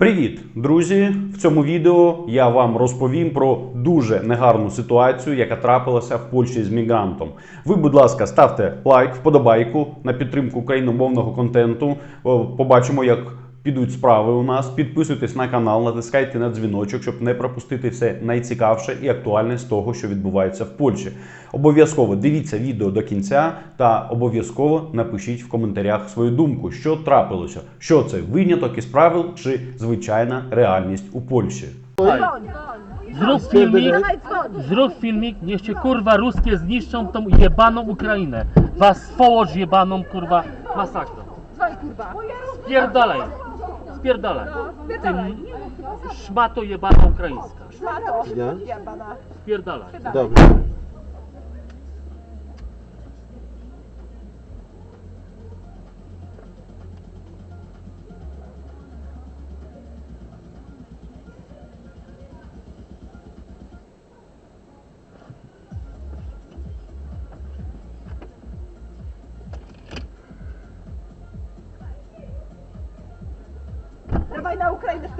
Привіт, друзі! В цьому відео я вам розповім про дуже негарну ситуацію, яка трапилася в Польщі з мігрантом. Ви, будь ласка, ставте лайк, вподобайку на підтримку україномовного контенту. Побачимо, як підуть справи у нас. Підписуйтесь на канал, натискайте на дзвіночок, щоб не пропустити все найцікавше і актуальне з того, що відбувається в Польщі. Обов'язково дивіться відео до кінця та обов'язково напишіть в коментарях свою думку, що трапилося, що це виняток із правил чи звичайна реальність у Польщі. Zrób filmik, zrób filmik, niech cię kurwa ruskie zniszczą tą jebaną Ukrainę. Was swołocz jebaną kurwa masakra. Dzwoń. Spierdalaj, spierdalaj. Ty Spierdalaj. szmato jebana ukraińska. Szmato. Jebana. Spierdalaj. Dobrze.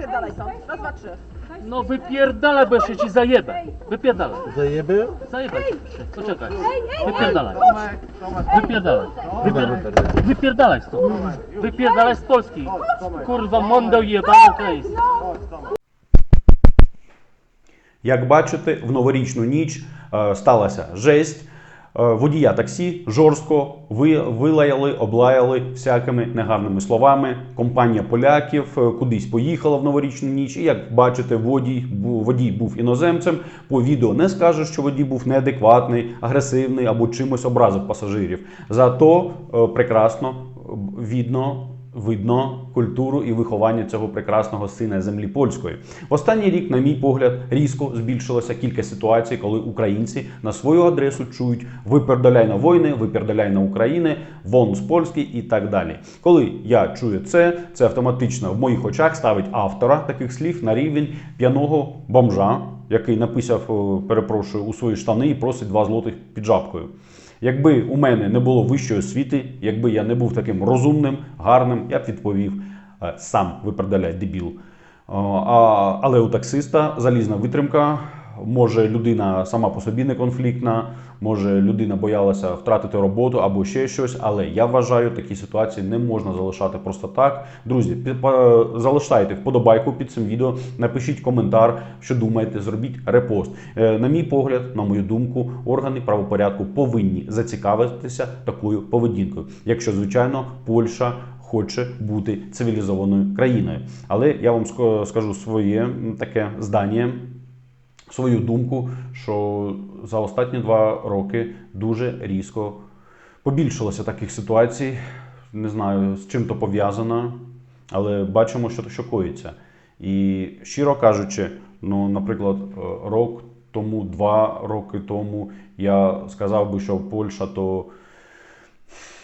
na Ukrainę, spierdalaj stąd. Raz, dwa, trzy. No wypierdalaj, bo jeszcze ci zajebę. Wypierdalaj. Zajeby? Zajebę ci. Poczekaj. Wypierdalaj. Wypierdalaj. Wypier- Wypierdalaj stąd. Wypierdalaj z Polski. Kurwa mondo jebana ukraińska. Як бачите, в новорічну ніч е, сталася жесть. Е, Водія таксі жорстко ви- вилаяли, облаяли всякими негарними словами. Компанія поляків е, кудись поїхала в новорічну ніч. І як бачите, водій, водій був іноземцем. По відео не скажеш, що водій був неадекватний, агресивний або чимось образив пасажирів. Зато е, прекрасно видно видно культуру і виховання цього прекрасного сина землі польської. В останній рік, на мій погляд, різко збільшилася кілька ситуацій, коли українці на свою адресу чують випердаляй на війни, випердаляй на України, вон з Польськи і так далі. Коли я чую це, це автоматично в моїх очах ставить автора таких слів на рівень п'яного бомжа, який написав, е, перепрошую, у свої штани і просить два злотих під жабкою. Якби у мене не було вищої освіти, якби я не був таким розумним, гарним, я б відповів е, сам випердаляй дебіл. Е, але у таксиста залізна витримка. Може людина сама по собі не конфліктна, може людина боялася втратити роботу або ще щось. Але я вважаю, такі ситуації не можна залишати просто так. Друзі, залишайте вподобайку під цим відео, напишіть коментар, що думаєте, зробіть репост. Е, На мій погляд, на мою думку, органи правопорядку повинні зацікавитися такою поведінкою, якщо звичайно Польща хоче бути цивілізованою країною. Але я вам скажу своє таке здання свою думку, що за останні два роки дуже різко побільшилося таких ситуацій. Не знаю, з чим то пов'язано, але бачимо, що, що коїться. І щиро кажучи, ну, наприклад, е, рок тому, два роки тому я сказав би, що Польща то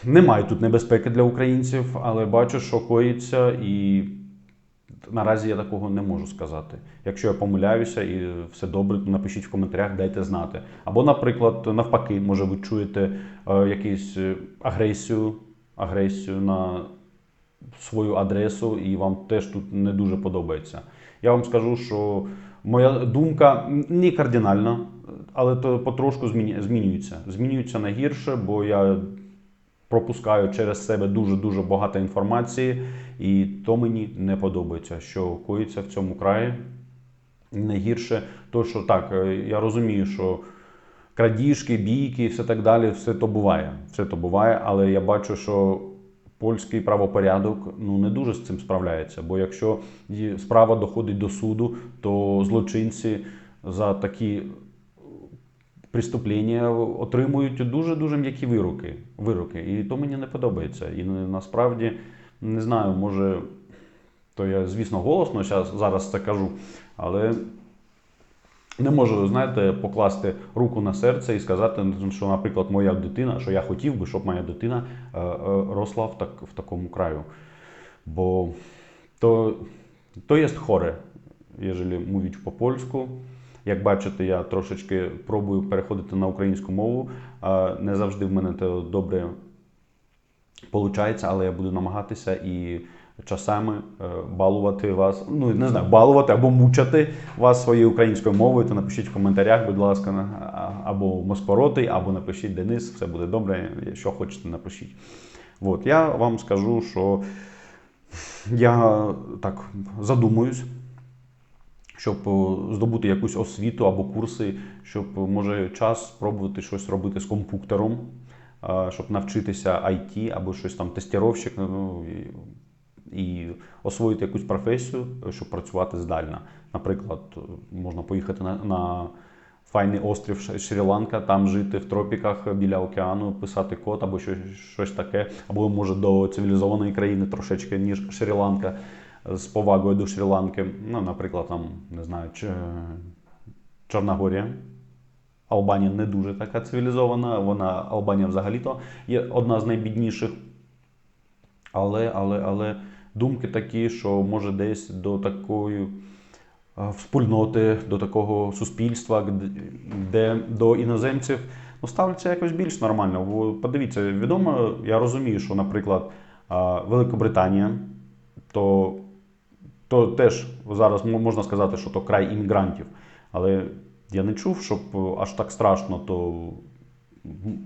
немає тут небезпеки для українців, але бачу, що коїться, і наразі я такого не можу сказати. Якщо я помиляюся і все добре, то напишіть в коментарях, дайте знати. Або, наприклад, навпаки, може, ви чуєте е, якусь е, агресію, агресію на свою адресу, і вам теж тут не дуже подобається. Я вам скажу, що моя думка не кардинальна, але то потрошку змінюється. Змінюється на гірше, бо я пропускаю через себе дуже-дуже багато інформації, і то мені не подобається, що коїться в цьому краї. Найгірше, то що так, е, я розумію, що крадіжки, бійки і все так далі, все то буває. Все то буває, але я бачу, що польський правопорядок ну не дуже з цим справляється. Бо якщо справа доходить до суду, то злочинці за такі преступлення отримують дуже дуже м'які вироки. вироки. І то мені не подобається. І насправді не знаю, може, то я, звісно, голосно зараз це кажу, але не можу, знаєте, покласти руку на серце і сказати, що, наприклад, моя дитина, що я хотів би, щоб моя дитина е, е, росла в, так, в такому краю. Бо to, to jest chore, jeżeli mówić po polsku. Як бачите, я трошечки пробую переходити на українську мову. Не завжди в мене це добре виходить, але я буду намагатися і часами е, балувати вас, ну не знаю, балувати або мучати вас своєю українською мовою, то напишіть в коментарях, будь ласка, або Моспоротий, або напишіть Денис, все буде добре. Що хочете, напишіть. От, я вам скажу, що я так задумуюсь, щоб здобути якусь освіту або курси, щоб може час спробувати щось робити з комп'ютером, щоб навчитися IT або щось там тестіровщик, ну, і, і освоїти якусь професію, щоб працювати здально. Наприклад, можна поїхати на, на файний острів Шрі-Ланка, там жити в тропіках біля океану, писати код або щось, щось таке, або може до цивілізованої країни трошечки, ніж Шрі-Ланка, з повагою до Шрі-Ланки. Ну, наприклад, там, не знаю, Ч... Чорногорія. Албанія не дуже така цивілізована. Вона Албанія взагалі-то є одна з найбідніших. Але, але, але думки такі, що може десь до такої спільноти, до такого суспільства, де- до іноземців ну, ставляться якось більш нормально. Бо подивіться, відомо, я розумію, що, наприклад, Великобританія, то, то теж зараз можна сказати, що то край іммігрантів. Але я не чув, щоб е, аж так страшно, то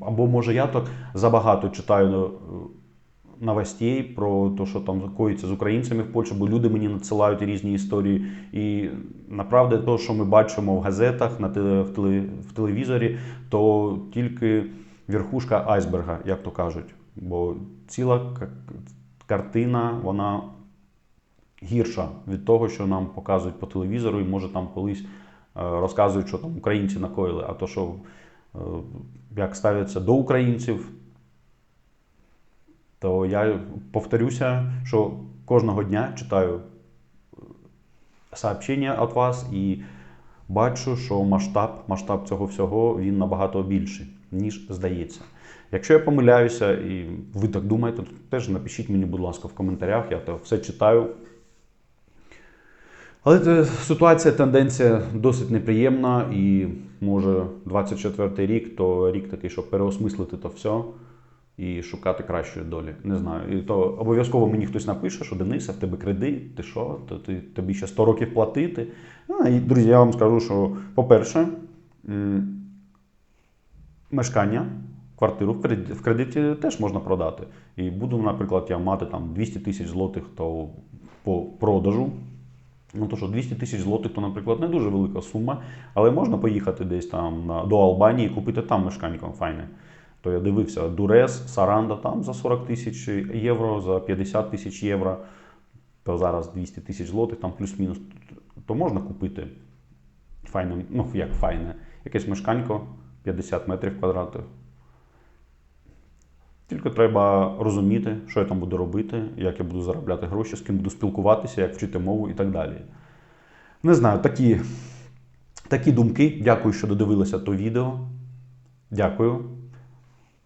або може я так забагато читаю е, новостей про те, що там коїться з українцями в Польщі, бо люди мені надсилають різні історії. І направді, те, що ми бачимо в газетах, на в телевізорі, то тільки верхушка айсберга, як то кажуть. Бо ціла картина, вона гірша від того, що нам показують по телевізору, і може там колись е, розказують, що там українці накоїли, а то, що е, як ставляться до українців, то я повторюся, що кожного дня читаю е, сообщення від вас і бачу, що масштаб, масштаб цього всього він набагато більший, ніж здається. Якщо я помиляюся і ви так думаєте, то теж напишіть мені, будь ласка, в коментарях, я то все читаю. Але ситуація, тенденція досить неприємна, і може 24-й рік то рік такий, щоб переосмислити то все і шукати кращої долі. Не знаю. І то обов'язково мені хтось напише, що Дениса, в тебе кредит, ти що? То ти тобі ще 100 років платити. А, і, друзі, я вам скажу, що, по-перше, м, мешкання, квартиру в кредиті, в кредиті теж можна продати. І буду, наприклад, я мати там 200 тисяч злотих то по продажу. Ну, то що 200 тисяч злотих, то, наприклад, не дуже велика сума, але можна поїхати десь там до Албанії і купити там мешканько файне. То я дивився Дурес, Саранда там за 40 тисяч євро, за 50 тисяч євро, то зараз 200 тисяч злотих, там плюс-мінус, то можна купити файне, ну як файне, якесь мешканько 50 метрів квадратних. Тільки треба розуміти, що я там буду робити, як я буду заробляти гроші, з ким буду спілкуватися, як вчити мову і так далі. Не знаю, такі, такі думки. Дякую, що додивилися то відео. Дякую.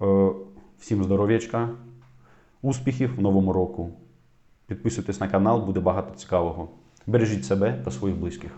Е, Всім здоров'ячка, успіхів в новому року. Підписуйтесь на канал, буде багато цікавого. Бережіть себе та своїх близьких.